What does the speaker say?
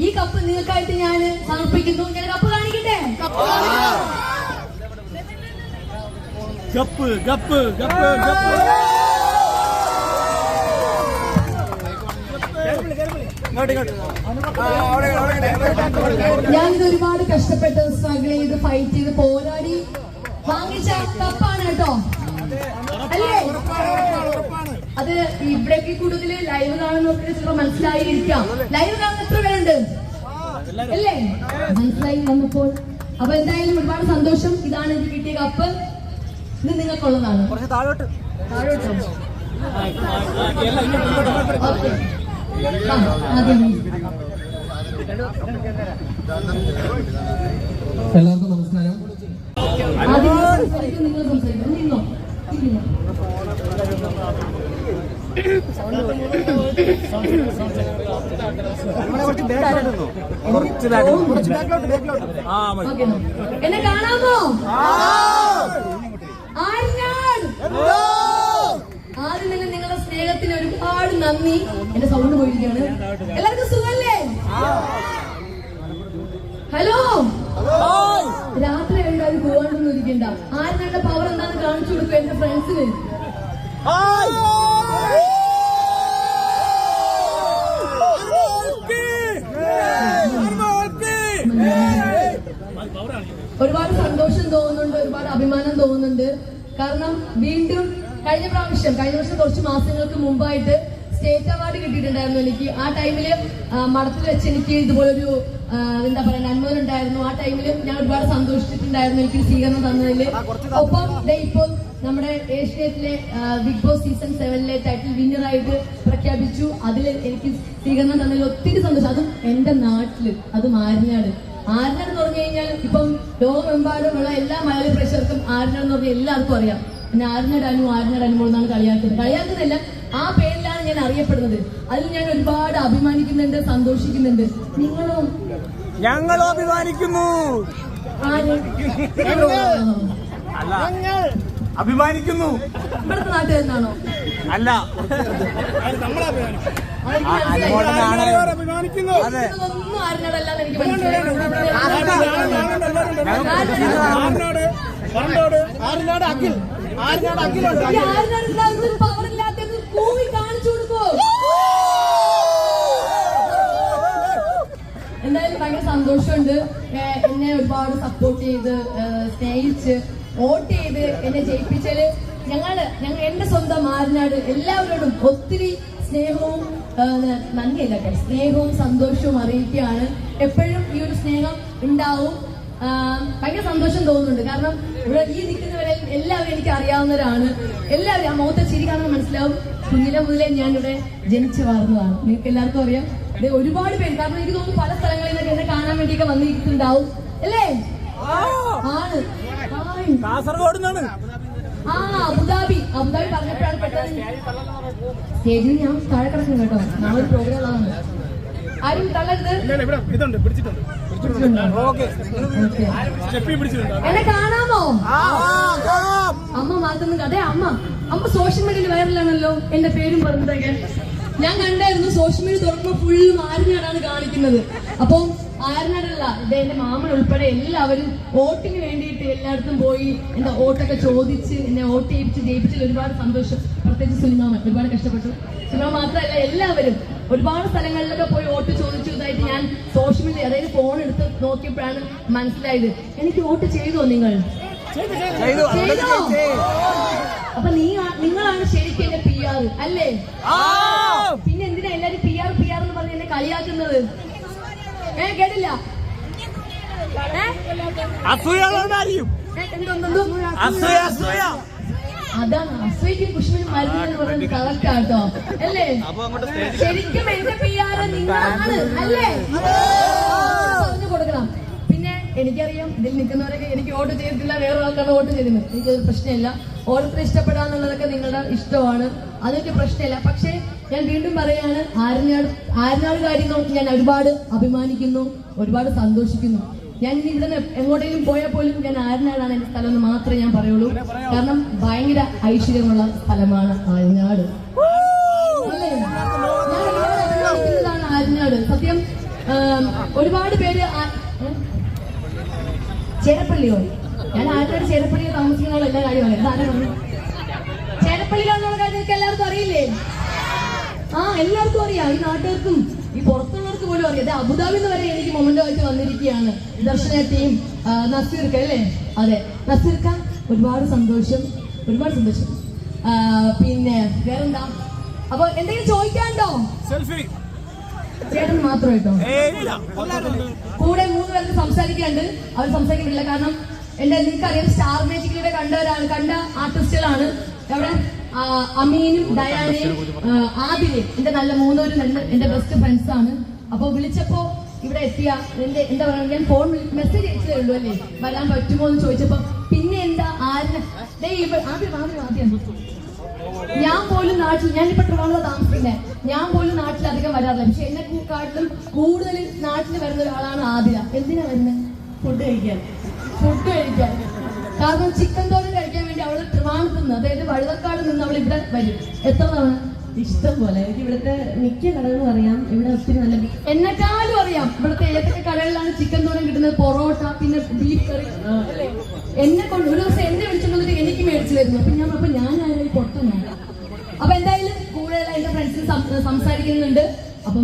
ഈ കപ്പ് നിങ്ങൾക്കായിട്ട് ഞാൻ സമർപ്പിക്കുന്നു. ഞാൻ കപ്പ് കാണിക്കട്ടെ? ഗപ്പ് ഗപ്പ് ഗപ്പ് ഗപ്പ് ഇങ്ങോട്ട് ഇങ്ങോട്ട് ഞാനിത് ഒരുപാട് കഷ്ടപ്പെട്ട് സ്ട്രഗിൾ ചെയ്ത് ഫൈറ്റ് ചെയ്ത് പോരാടി. വാങ്ങിച്ച കപ്പാണ് കേട്ടോ. അല്ലേ? അത് ഇവിടേക്ക് കൂടുതൽ ലൈവ് കാണുന്നവർക്ക് ചിലപ്പോൾ മനസ്സിലായിരിക്കാം. ലൈവ് കാണുന്ന എത്ര പേരുണ്ട്? അല്ലേ? മനസ്സിലായി വന്നപ്പോൾ. അപ്പൊ എന്തായാലും ഒരുപാട് സന്തോഷം. ഇതാണ് എനിക്ക് കിട്ടിയ കപ്പ്. ഇത് നിങ്ങൾക്കുള്ളതാണ്. കുറച്ച് താഴോട്ട്. എല്ലാവർക്കും നമസ്കാരം. നിങ്ങൾ സംസാരിക്കുന്നു നിന്നോ ഇരിക്കുന്നോ കുറച്ച് ബാക്കിലോട്ട് നിന്നോ കുറച്ച് ബാക്കിലോട്ട് കുറച്ച് ബാക്കിലോട്ട് ബാക്കിലോട്ട് ആ മതി ഓക്കെ എന്നെ കാണാമോ? ആദ്യം തന്നെ നിങ്ങളുടെ സ്നേഹത്തിന് ഒരുപാട് നന്ദി. എന്റെ സൗണ്ട് പോയിരിക്കുകയാണ്. എല്ലാവർക്കും സുഖല്ലേ? ഹലോ? രാത്രി എല്ലാവരും പോകാണ്ടൊന്നും ഇരിക്കണ്ട ആരും പവർ എന്താണെന്ന് കാണിച്ചു കൊടുക്കും എന്റെ ഫ്രണ്ട്സിന് ഒരുപാട് സന്തോഷം തോന്നുന്നുണ്ട് ഒരുപാട് അഭിമാനം തോന്നുന്നുണ്ട്. കാരണം വീണ്ടും കഴിഞ്ഞ പ്രാവശ്യം കഴിഞ്ഞ വർഷം കുറച്ച് മാസങ്ങൾക്ക് മുമ്പായിട്ട് സ്റ്റേറ്റ് അവാർഡ് കിട്ടിയിട്ടുണ്ടായിരുന്നു എനിക്ക്. ആ ടൈമിൽ മഠത്തിൽ വെച്ച് എനിക്ക് ഇതുപോലൊരു എന്താ പറയുക നന്മകളുണ്ടായിരുന്നു ആ ടൈമിൽ ഞാൻ ഒരുപാട് സന്തോഷിച്ചിട്ടുണ്ടായിരുന്നു എനിക്ക് സ്വീകരണം തന്നതിൽ ഒപ്പം ഇപ്പോൾ നമ്മുടെ ഏഷ്യത്തിലെ ബിഗ് ബോസ് സീസൺ സെവനിലെ ടൈറ്റിൽ വിന്നറായിട്ട് പ്രഖ്യാപിച്ചു. അതിൽ എനിക്ക് സ്വീകരണം തന്നതിൽ ഒത്തിരി സന്തോഷം. അതും എന്റെ നാട്ടിൽ അത് മാരിനാട്. ആരിനാട് എന്ന് പറഞ്ഞു കഴിഞ്ഞാൽ ഇപ്പം ലോകമെമ്പാടുമുള്ള എല്ലാ മലയാളി പ്രേക്ഷകർക്കും ആരണ എന്ന് പറഞ്ഞാൽ എല്ലാവർക്കും അറിയാം. പിന്നെ ആരിനാട് അനുമോൾ എന്നാണ് കളിയാക്കുന്നത്. കളിയാക്കുന്നതല്ല ആ പേരിലാണ് ഞാൻ അറിയപ്പെടുന്നത്. അതിൽ ഞാൻ ഒരുപാട് അഭിമാനിക്കുന്നുണ്ട് സന്തോഷിക്കുന്നുണ്ട്. നിങ്ങളോ? ഞങ്ങളോ അഭിമാനിക്കുന്നു. അഭിമാനിക്കുന്നു. ഇവിടുത്തെ നാട്ടുകാരനാണോ അല്ല. അനുമോളുടെ അതെ. കൊടുക്കോ. എന്തായാലും ഭയങ്കര സന്തോഷമുണ്ട്. എന്നെ ഒരുപാട് സപ്പോർട്ട് ചെയ്ത് സ്നേഹിച്ച് വോട്ട് ചെയ്ത് എന്നെ ജയിപ്പിച്ചാൽ ഞങ്ങൾ ഞങ്ങൾ എന്റെ സ്വന്തം ആരിനാട് എല്ലാവരോടും ഒത്തിരി സ്നേഹവും നന്ദിയല്ല സ്നേഹവും സന്തോഷവും അറിയിക്കുകയാണ്. എപ്പോഴും ഈ ഒരു സ്നേഹം ഉണ്ടാവും. ഭയങ്കര സന്തോഷം തോന്നുന്നുണ്ട്. കാരണം ഇവിടെ ഈ നിൽക്കുന്നവരെ എല്ലാവരും എനിക്ക് അറിയാവുന്നവരാണ് എല്ലാവരും ആ മുഖത്തെ ചിരി കാണുമ്പോൾ മനസ്സിലാവും. കുഞ്ഞിലെ മുതലേ ഞാൻ ഇവിടെ ജനിച്ചു വളർന്നതാണ്. നിങ്ങൾക്ക് എല്ലാവർക്കും അറിയാം. ഒരുപാട് പേര്. കാരണം എനിക്ക് തോന്നുന്നു പല സ്ഥലങ്ങളിൽ നിന്നൊക്കെ എന്നെ കാണാൻ വേണ്ടിയൊക്കെ വന്നിരിക്കുന്നുണ്ടാവും. അല്ലേ? ആണ്. കാസർഗോഡ് ആ അബുദാബി. അബുദാബി പറഞ്ഞപ്പോഴാണ് സ്റ്റേജിൽ ഞാൻ താഴെ കിടക്കും കേട്ടോ. നാളെ പ്രോഗ്രാം ആണ്. ആരും തള്ളരുത്. ഇതുണ്ട് പിടിച്ചിട്ടുണ്ട്. എന്നെ കാണാമോ? അമ്മ മാത്രം അതെ അമ്മ. അമ്മ സോഷ്യൽ മീഡിയയിൽ വൈറലാണല്ലോ എന്റെ പേരും പറഞ്ഞതൊക്കെ. ഞാൻ കണ്ടായിരുന്നു സോഷ്യൽ മീഡിയ തുറക്കുമ്പോൾ ഫുള്ളും ആരനാടാണ് കാണിക്കുന്നത്. അപ്പം ആരനാടല്ല ഇത് എന്റെ മാമൻ ഉൾപ്പെടെ എല്ലാവരും വോട്ടിന് വേണ്ടിയിട്ട് എല്ലായിടത്തും പോയി എന്റെ വോട്ടൊക്കെ ചോദിച്ച് എന്നെ വോട്ട് ചെയ്യിപ്പിച്ച് ജയിപ്പിച്ചതിൽ ഒരുപാട് സന്തോഷം. പ്രത്യേകിച്ച് സുനിമാമൻ ഒരുപാട് കഷ്ടപ്പെട്ടു. സുനിമ മാത്രമല്ല എല്ലാവരും ഒരുപാട് സ്ഥലങ്ങളിലൊക്കെ പോയി വോട്ട് ചോദിച്ചു. ഇതായിട്ട് ഞാൻ സോഷ്യൽ മീഡിയ അതായത് ഫോൺ എടുത്ത് നോക്കിയപ്പോഴാണ് മനസ്സിലായത്. എനിക്ക് വോട്ട് ചെയ്തോ നിങ്ങൾ? ചെയ്തു? അപ്പൊ നീ നിങ്ങളാണ് ശരിക്കും എന്റെ പി ആർ അല്ലേ? പിന്നെ എന്തിനാ എല്ലാരും പി ആർ പി ആർ എന്ന് പറഞ്ഞ് എന്നെ കളിയാക്കുന്നത്? ഏ കേട്ടില്ല? എന്തോ എന്തെന്തെന്തോ? അസൂയ അസൂയ. അതാണ്. മരുന്ന് അല്ലേ? ശരിക്കും എന്റെ പി ആർ നിങ്ങളാണ് അല്ലേ? പറഞ്ഞു കൊടുക്കണം. പിന്നെ എനിക്കറിയാം ഇതിൽ നിൽക്കുന്നവരൊക്കെ എനിക്ക് വോട്ട് ചെയ്തിട്ടില്ല വേറെ ആൾക്കാണ് വോട്ട് ചെയ്തിരുന്നത് എനിക്കത് പ്രശ്നമില്ല. ഓരോരുത്തർ ഇഷ്ടപ്പെടാന്നുള്ളതൊക്കെ നിങ്ങളുടെ ഇഷ്ടമാണ്. അതൊക്കെ പ്രശ്നമില്ല. പക്ഷേ ഞാൻ വീണ്ടും പറയാണ് ആരനാട് ആരനാട് കാര്യങ്ങൾ ഞാൻ ഒരുപാട് അഭിമാനിക്കുന്നു ഒരുപാട് സന്തോഷിക്കുന്നു. ഞാൻ ഇനി ഇവിടെ നിന്ന് എങ്ങോട്ടെങ്കിലും പോയാൽ പോലും ഞാൻ ആരനാടാണ് എന്റെ സ്ഥലം എന്ന് മാത്രമേ ഞാൻ പറയുള്ളൂ. കാരണം ഭയങ്കര ഐശ്വര്യമുള്ള സ്ഥലമാണ് ആര്യനാട് ഒരുപാട് അഭിമാനിക്കുന്നതാണ് സത്യം ഒരുപാട് പേര് ചേരപ്പള്ളിയോ? ഞാൻ ആര്യനാട് ചേരപ്പള്ളിയോ താമസിക്കുന്ന എല്ലാ കാര്യമാണ് എന്താണ് പറഞ്ഞു? ചേരപ്പള്ളിയിലാണെന്നുള്ള കാര്യം എല്ലാവർക്കും അറിയില്ലേ? ആ എല്ലാവർക്കും അറിയാം. ഈ നാട്ടുകാർക്കും ഈ പുറത്തുള്ളവർക്ക് പോലും അബുദാബി അബുദാബിന്ന് വരെ എനിക്ക് മൊമെന്റോ ആയിട്ട് വന്നിരിക്കുകയാണ്. ദർശന ടീം നസീർക്ക അല്ലേ? അതെ. നസീർക്ക ഒരുപാട് സന്തോഷം. ഒരുപാട് സന്തോഷം. പിന്നെ വേറെന്താ? അപ്പൊ എന്തെങ്കിലും ചോദിക്കാണ്ടോ സെൽഫി ചേട്ടൻ മാത്രം കേട്ടോ കൂടെ മൂന്ന് പേർക്ക് സംസാരിക്കാണ്ട് അവർ സംസാരിക്കുന്നില്ല കാരണം എന്റെ നിങ്ങൾക്കറിയാം സ്റ്റാർ മേജിക്കിലൂടെ കണ്ടവരാണ് കണ്ട ആർട്ടിസ്റ്റുകളാണ് അവിടെ അമീനും ഡയാനയും ആദിലും എന്റെ നല്ല മൂന്നോരും രണ്ട് എന്റെ ബെസ്റ്റ് ഫ്രണ്ട്സ് ആണ്. അപ്പൊ വിളിച്ചപ്പോ ഇവിടെ എത്തിയ എന്റെ എന്താ പറയുക ഞാൻ ഫോൺ മെസ്സേജ് അയച്ചതേ ഉള്ളൂ അല്ലേ? വരാൻ പറ്റുമോ എന്ന് ചോദിച്ചപ്പോ പിന്നെ എന്താ ആരെ ഞാൻ പോലും നാട്ടിൽ ഞാനിപ്പോ ട്രിവാണോ താമസിക്കുന്നത് ഞാൻ പോലും നാട്ടിൽ അധികം വരാറില്ല. പക്ഷെ എന്നെ കാട്ടിലും കൂടുതൽ നാട്ടിൽ വരുന്ന ഒരാളാണ് ആദ്യ എന്തിനാ വരുന്നത് ഫുഡ് കഴിക്കാൻ. ഫുഡ് കഴിക്കാൻ. കാരണം ചിക്കൻ തോരൻ കഴിക്കാൻ വേണ്ടി അവൾ ട്രിവാണത്ത് നിന്ന് അതായത് വഴുതക്കാട് നിന്ന് അവൾ ഇവിടെ വരും. എത്ര തവണ? ഇഷ്ടം പോലെ എനിക്ക് ഇവിടുത്തെ മിക്ക കടകളും അറിയാം. ഇവിടെ ഒത്തിരി നല്ല എന്നെക്കാളും അറിയാം. ഇവിടുത്തെ ഏതൊക്കെ കടകളിലാണ് ചിക്കൻ തോരൻ കിട്ടുന്നത്? പൊറോട്ട പിന്നെ ബീഫ് കറി? എന്നെ കൊണ്ട് ഒരു ദിവസം എന്നെ വിളിച്ചുകൊണ്ടിട്ട് എനിക്ക് മേടിച്ചു തരുന്നു അപ്പൊ ഞാൻ അപ്പൊ ഞാൻ ആരും പൊട്ടനാണ്. അപ്പൊ എന്തായാലും കൂടെയുള്ള എന്റെ ഫ്രണ്ട്സിന് സംസാരിക്കുന്നുണ്ട്. അപ്പം